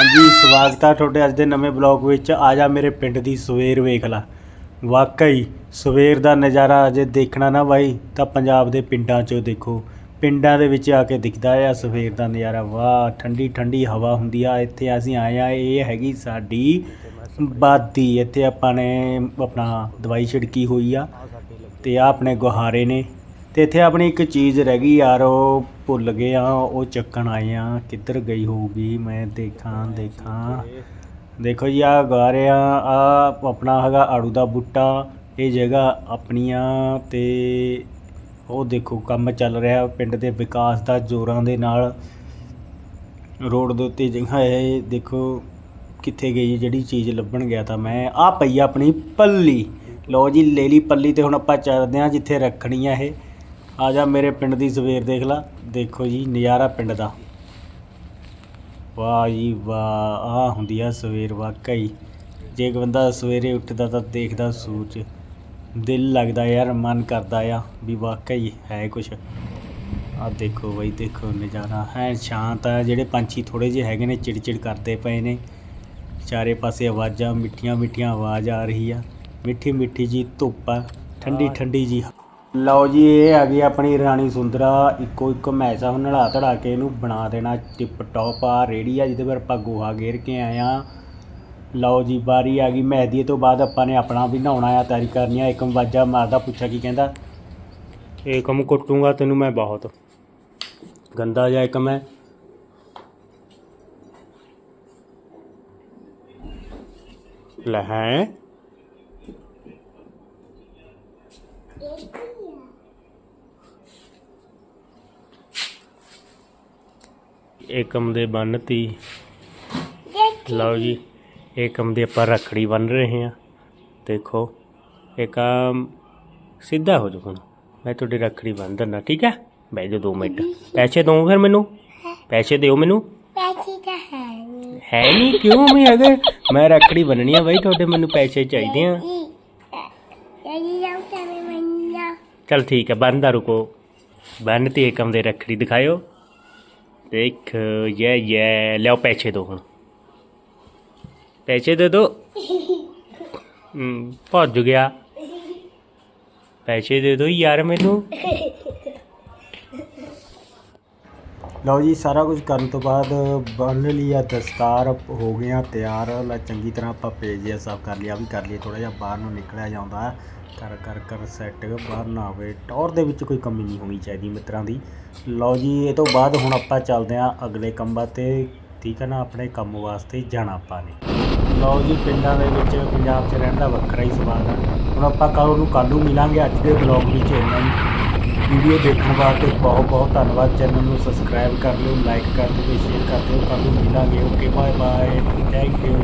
ਹਾਂਜੀ, ਸਵਾਗਤ ਹੈ ਤੁਹਾਡੇ ਅੱਜ ਦੇ ਨਵੇਂ ਬਲੌਗ ਵਿੱਚ। ਆ ਜਾ ਮੇਰੇ ਪਿੰਡ ਦੀ ਸਵੇਰ ਵੇਖ ਲਾ। ਵਾਕਈ, ਸਵੇਰ ਦਾ ਨਜ਼ਾਰਾ ਅਜੇ ਦੇਖਣਾ ਨਾ ਬਾਈ, ਤਾਂ ਪੰਜਾਬ ਦੇ ਪਿੰਡਾਂ 'ਚੋਂ ਦੇਖੋ। ਪਿੰਡਾਂ ਦੇ ਵਿੱਚ ਆ ਕੇ ਦਿਖਦਾ ਆ ਸਵੇਰ ਦਾ ਨਜ਼ਾਰਾ। ਵਾਹ, ਠੰਡੀ ਠੰਡੀ ਹਵਾ ਹੁੰਦੀ ਆ। ਇੱਥੇ ਅਸੀਂ ਆਏ ਆ, ਇਹ ਹੈਗੀ ਸਾਡੀ ਬਾਦੀ। ਇੱਥੇ ਆਪਾਂ ਨੇ ਆਪਣਾ ਦਵਾਈ ਛਿੜਕੀ ਹੋਈ ਆ, ਤੇ ਆ ਆਪਣੇ ਗੁਹਾਰੇ ਨੇ। ਤੇ ਇੱਥੇ ਆਪਣੀ ਇੱਕ ਚੀਜ਼ ਰਹਿ ਗਈ ਯਾਰ, ਉਹ ਭੁੱਲ ਗਏ ਆ, ਉਹ ਚੱਕਣ ਆਏ ਆ, ਕਿੱਧਰ ਗਈ ਹੋਊਗੀ, ਮੈਂ ਦੇਖਾਂ ਦੇਖਾਂ। ਦੇਖੋ ਜੀ ਆ ਗਾ ਆ ਆ ਆਪਣਾ ਹੈਗਾ ਆੜੂ ਦਾ ਬੂਟਾ, ਇਹ ਜਗ੍ਹਾ ਆਪਣੀਆਂ ਤੇ ਉਹ ਦੇਖੋ ਕੰਮ ਚੱਲ ਰਿਹਾ, ਪਿੰਡ ਦੇ ਵਿਕਾਸ ਦਾ ਜ਼ੋਰਾਂ ਦੇ ਨਾਲ। ਰੋਡ ਦੇ ਉੱਤੇ ਜਗ੍ਹਾ ਇਹ ਦੇਖੋ ਕਿੱਥੇ ਗਈ, ਜਿਹੜੀ ਚੀਜ਼ ਲੱਭਣ ਗਿਆ ਤਾਂ ਮੈਂ। ਆ ਪਈ ਆ ਆਪਣੀ ਪੱਲੀ। ਲਓ ਜੀ, ਲੈ ਲਈ ਪੱਲੀ ਤੇ ਹੁਣ ਆਪਾਂ ਚੱਲਦੇ ਆ ਜਿੱਥੇ ਰੱਖਣੀ ਆ ਇਹ। ਆ ਜਾ ਮੇਰੇ ਪਿੰਡ ਦੀ ਸਵੇਰ ਦੇਖ ਲਾ। ਦੇਖੋ ਜੀ, ਨਜ਼ਾਰਾ ਪਿੰਡ ਦਾ। ਵਾਹ ਜੀ ਵਾਹ ਆ ਹੁੰਦੀ ਆ ਸਵੇਰ ਵਾਕਈ। ਜੇ ਇੱਕ ਬੰਦਾ ਸਵੇਰੇ ਉੱਠਦਾ ਤਾਂ ਦੇਖਦਾ ਸੂਰਜ। ਦਿਲ ਲੱਗਦਾ ਯਾਰ, ਮਨ ਕਰਦਾ ਆ ਵੀ ਵਾਕਈ ਹੈ ਕੁਛ। ਆ ਦੇਖੋ ਬਈ, ਦੇਖੋ ਨਜ਼ਾਰਾ। ਹੈ, ਸ਼ਾਂਤ ਆ। ਜਿਹੜੇ ਪੰਛੀ ਥੋੜੇ ਜਿਹੇ ਹੈਗੇ ਨੇ, ਚਿੜਚਿੜ ਕਰਦੇ ਪਏ ਨੇ। ਚਾਰੇ ਪਾਸੇ ਆਵਾਜ਼ਾਂ ਮਿੱਠੀਆਂ ਮਿੱਠੀਆਂ ਆਵਾਜ਼ ਆ ਰਹੀ ਆ। ਮਿੱਠੀ ਮਿੱਠੀ ਜੀ ਧੁੱਪ ਆ। ਠੰਡੀ ਠੰਡੀ ਜੀ ਲਓ ਜੀ, ਇਹ ਆ ਗਈ ਆਪਣੀ ਰਾਣੀ ਸੁੰਦਰਾ। ਇੱਕੋ ਇੱਕ ਮੈਸਾ ਨਲਾ ਧੜਾ ਕੇ ਇਹਨੂੰ ਬਣਾ ਦੇਣਾ ਟਿਪ ਟੌਪ ਆ, ਰੇੜੀ ਆ, ਜਿਹਦੇ ਪਰ ਆਪਾਂ ਗੋਹਾ ਗੇਰ ਕੇ ਆਏ ਆ। ਲਓ ਜੀ ਬਾਰੀ ਆ ਗਈ ਮਹਿਦੀ ਤੋਂ ਬਾਅਦ ਆਪਾਂ ਨੇ ਆਪਣਾ ਵੀ ਨਹਾਉਣਾ ਆ, ਤਿਆਰੀ ਕਰਨੀ ਆ। ਇੱਕ ਵਾਜਾ ਮਾਰਦਾ, ਪੁੱਛਿਆ ਕੀ ਕਹਿੰਦਾ? ਇਹ ਕੰਮ ਕੁੱਟੂਗਾ ਤੈਨੂੰ ਮੈਂ ਬਹੁਤ। ਗੰਦਾ ਜਿਹਾ ਇੱਕ ਮੈਂ ਲੈ ਹੈ। ਏਕਮ ਦੇ ਬੰਨਤੀ ਲਓ ਜੀ ਏਕਮ ਦੇ ਆਪਾਂ ਰੱਖੜੀ ਬੰਨ ਰਹੇ ਹਾਂ। ਦੇਖੋ ਏਕਮ ਸਿੱਧਾ ਹੋ ਜਾ ਹੁਣ ਮੈਂ ਤੁਹਾਡੀ ਰੱਖੜੀ ਬੰਨ ਦਿੰਦਾ ਠੀਕ ਹੈ? ਬਹਿ ਜਾ 2 ਮਿੰਟ। ਪੈਸੇ ਦੋ ਫਿਰ ਮੈਨੂੰ? ਪੈਸੇ ਦਿਓ ਮੈਨੂੰ? ਪੈਸੇ ਤਾਂ ਹੈ ਨਹੀਂ ਹੈ ਨਹੀਂ ਕਿਉਂ ਮੈਂ ਅਗਰ ਮੈਂ ਰੱਖੜੀ ਬੰਨਣੀ ਆ ਬਾਈ ਤੁਹਾਡੇ ਮੈਨੂੰ ਪੈਸੇ ਚਾਹੀਦੇ ਆ। ਚਲ ਠੀਕ ਹੈ ਬੰਨਦਾ ਰੁਕੋ। ਬੰਨ ਤੇ ਏਕਮ ਦੇ ਰੱਖੜੀ ਦਿਖਾਇਓ। ਦੇਖ ਯੇ ਯੇ ਲਿਆਓ ਪੈਸੇ ਦੋ ਹੁਣ। ਪੈਸੇ ਦੇ ਦੋ। ਹਮ, ਭੱਜ ਗਿਆ। ਪੈਸੇ ਦੇ ਦੋ ਯਾਰ ਮੈਨੂੰ। ਲਓ ਜੀ ਸਾਰਾ ਕੁਝ ਕਰਨ ਤੋਂ ਬਾਅਦ ਬੰਨ ਲਿਆ ਦਸਤਾਰ ਹੋ ਗਿਆ ਤਿਆਰ। ਲੈ ਚੰਗੀ ਤਰ੍ਹਾਂ ਆਪਾਂ ਪੇਜ ਜਿਹਾ ਸਾਫ਼ ਕਰ ਲਿਆ ਵੀ ਕਰ ਲਈਏ ਥੋੜਾ ਜਿਹਾ ਬਾਹਰ ਨੂੰ ਨਿਕਲਿਆ ਜਾਂਦਾ। ਹੈ। ਕਰ ਕਰ ਕਰ ਸੈੱਟ ਬਾਹਰ ਨਾ ਆਵੇ। ਟੌਰ ਦੇ ਵਿੱਚ ਕੋਈ ਕਮੀ ਨਹੀਂ ਹੋਣੀ ਚਾਹੀਦੀ ਮਿੱਤਰਾਂ ਦੀ। ਲਓ ਜੀ, ਇਹ ਤੋਂ ਬਾਅਦ ਹੁਣ ਆਪਾਂ ਚੱਲਦੇ ਹਾਂ ਅਗਲੇ ਕੰਮਾਂ ਤੇ। ਠੀਕ ਹੈ ਨਾ, ਆਪਣੇ ਕੰਮ ਵਾਸਤੇ ਜਾਣਾ ਆਪਾਂ ਨੇ। ਲਓ ਜੀ, ਪਿੰਡਾਂ ਦੇ ਵਿੱਚ ਪੰਜਾਬ 'ਚ ਰਹਿਣ ਦਾ ਵੱਖਰਾ ਹੀ ਸਵਾਦ ਹੈ ਹੁਣ ਆਪਾਂ ਕੱਲ੍ਹ ਨੂੰ ਕੱਲ੍ਹ ਨੂੰ ਮਿਲਾਂਗੇ ਅੱਜ ਦੇ ਬਲੌਗ ਵਿੱਚ ਇੰਨਾ ਹੀ ਵੀਡੀਓ ਦੇਖਣ ਵਾਸਤੇ ਬਹੁਤ ਬਹੁਤ ਧੰਨਵਾਦ। ਚੈਨਲ ਨੂੰ ਸਬਸਕ੍ਰਾਈਬ ਕਰ ਲਿਓ ਲਾਈਕ ਕਰ ਦਿਓ ਸ਼ੇਅਰ ਕਰ ਦਿਓ। ਕੱਲ੍ਹ ਨੂੰ ਮਿਲਾਂਗੇ। Okay bye bye thank you